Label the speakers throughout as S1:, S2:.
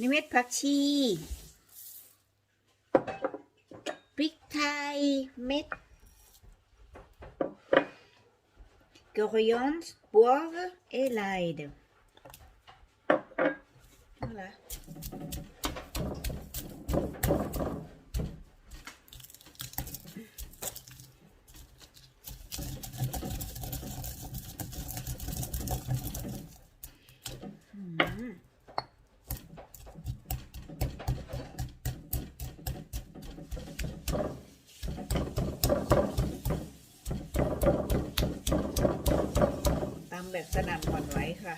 S1: นิเม็ดผักชีพริกไทยเม็ดกระยอนบัวเอลายด์มตำ แบบสนั่นหวั่นไหวค่ะ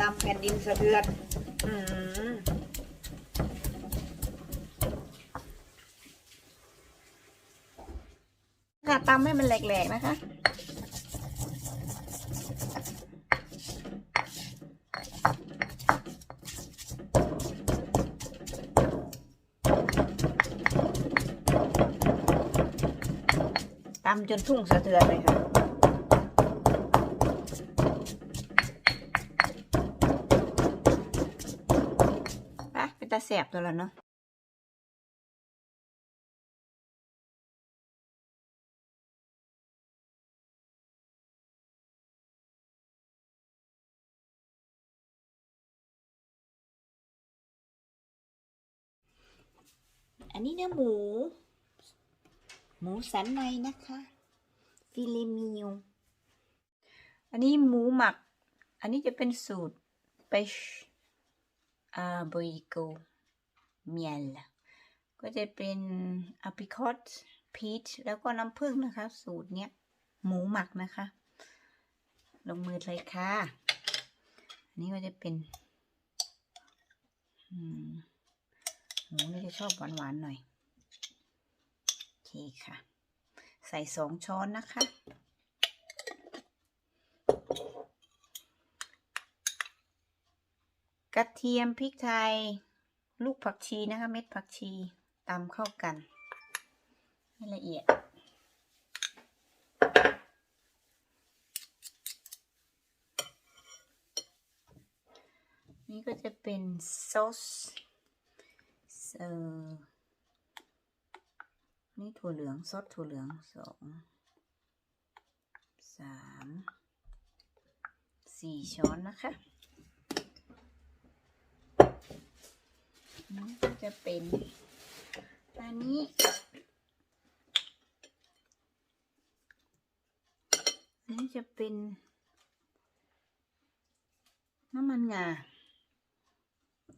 S1: ตำแผ่นดินสะเทือน อืมค่ะตำให้มันแหลกๆนะคะ ตำจนทุ่งสะเทือนเลยค่ะ ตาแสบตัวแล้วเนาะอันนี้เนื้อหมู หมูสันในนะคะฟิเลมิโออันนี้หมูหมัก อันนี้จะเป็นสูตรเป ชอาโบยโกเมียลก็จะเป็นอ p ริคอตพีชแล้วก็น้ำผึ้งนะคะ สูตรเนี้ย หมูหมักนะคะ ลงมือเลยค่ะ อันนี้ก็จะเป็นหมูนี่จะชอบหวานๆหน่อย โอเคค่ะ ใส่สองช้อนนะคะ กระเทียมพริกไทย ลูกผักชีนะคะ เม็ดผักชีตำเข้ากันให้ละเอียด นี่ก็จะเป็นซอสเอ่อนี่ถั่วเหลืองซอสถั่วเหลืองสองสามสี่ช้อนนะคะนี่ก็ จะเป็นอันนี้อันนี้จะเป็น น้ำมันงา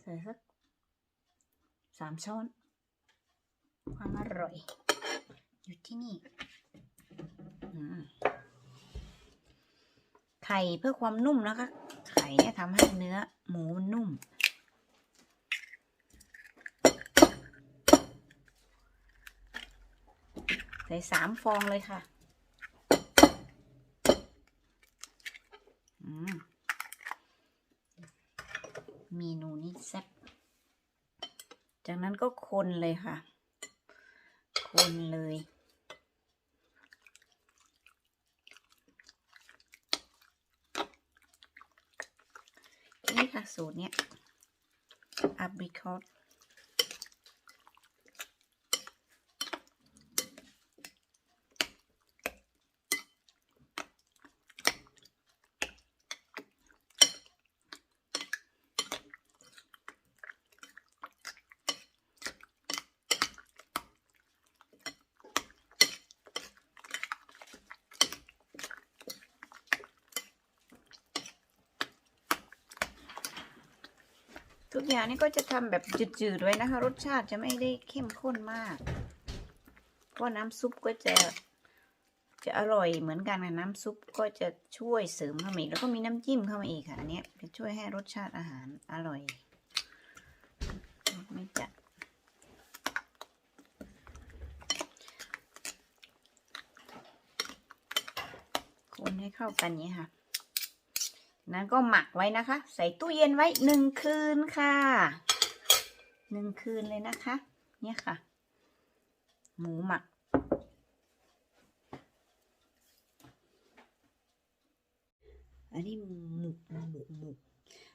S1: ใส่สักสามช้อน ความอร่อย อยู่ที่นี่ ไข่เพื่อความนุ่มนะคะ ไข่เนี่ยทำให้เนื้อ หมูนุ่ม ใส่สามฟองเลยค่ะมเมนูนี้แซ่บ จากนั้นก็คนเลยค่ะ คนเลย นี่ค่ะสูตรเนี้ยอับริคอต ทุกอย่างนี่ก็จะทำแบบจืดๆไว้นะคะ รสชาติจะไม่ได้เข้มข้นมาก เพราะน้ำซุปก็จะจะอร่อยเหมือนกันนะน้ำซุปก็จะช่วยเสริมเข้ามาอีกแล้วก็มีน้ำจิ้มเข้ามาอีกค่ะอันนี้จะช่วยให้รสชาติอาหารอร่อย ไม่จัดคนให้เข้ากันนี้ค่ะ นั้นก็หมักไว้นะคะ ใส่ตู้เย็นไว้หนึ่งคืนค่ะหนึ่งคืนเลยนะคะ เนี่ยค่ะ หมูหมัก อันนี้หมูหมูหมู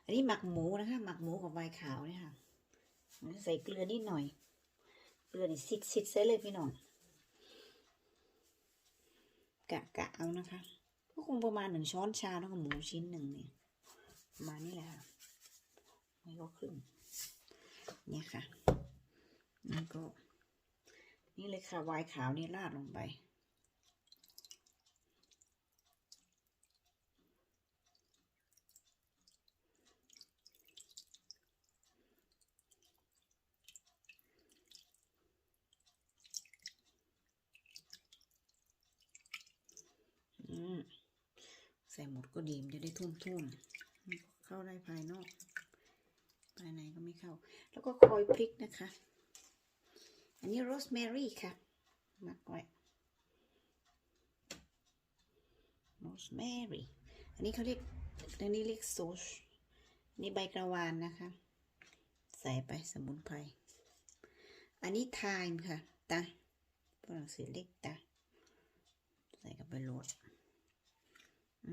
S1: อันนี้หมักหมูนะคะ หมักหมูกับไวน์ขาวเนี่ยค่ะใส่เกลือนิดหน่อย เกลือนี่ซิดซิดใส่เลยพี่น้องกะกะเอานะคะ ก็คงประมาณหนึ่งช้อนชาแล้วก็หมูชิ้นหนึ่งเนี่ยประมาณนี้แหละค่ะไม่ก็ครึ่งเนี่ยค่ะนี่ก็ นี่เลยค่ะไวน์ขาวนี่ราดลงไป อืมใส่หมดก็ดีมันจะได้ทุ่มทุ่มๆเข้าได้ภายนอก ภายในก็ไม่เข้า แล้วก็คอยพริกนะคะ อันนี้โรสแมรี่ค่ะมักไว้โรสแมรี่อันนี้เขาเรียกอันนี้เรียกโซชนี่ใบกระวานนะคะ ใส่ไปสมุนไพรอันนี้ไทม์ค่ะตาฝรั่งเศสเรียกตาใส่กับไปโรด ห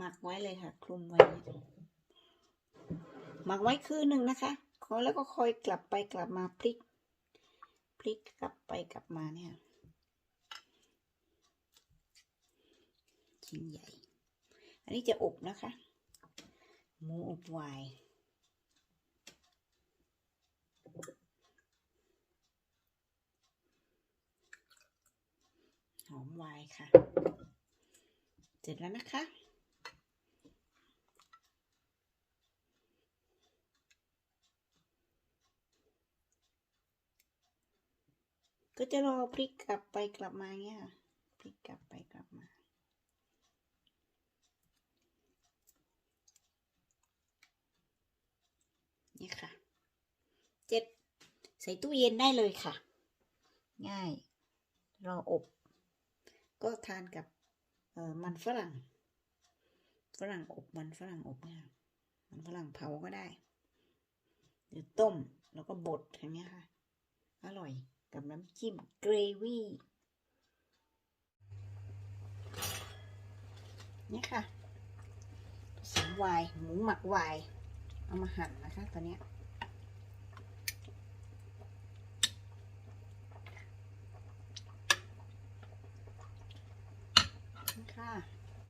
S1: มักไว้เลยค่ะ คลุมไว้ หมักไว้คืนหนึ่งนะคะคอแล้วก็คอยกลับไปกลับมาพลิก พลิกกลับไปกลับมาเนี่ยชิ้นใหญ่ อันนี้จะอบนะคะ หมูอบวน์หอมวน์ค่ะ เสร็จแล้วนะคะ ก็จะรอพลิกกลับไปกลับมาเงี้ยค่ะ พลิกกลับไปกลับมา นี่ค่ะ เจ็ดใส่ตู้เย็นได้เลยค่ะ ง่าย รออบ ก็ทานกับเออมันฝรั่ง ฝรั่งอบมันฝรั่งอบเนี่ยค่ะมันฝรั่งเผาก็ได้ หรือต้มแล้วก็บดอย่างเงี้ยค่ะ อร่อย กับน้ำจิ้มเกรวี่นี่ค่ะผสมไวน์หมูหมักไวน์เอามาหั่นนะคะตอนเนี้ย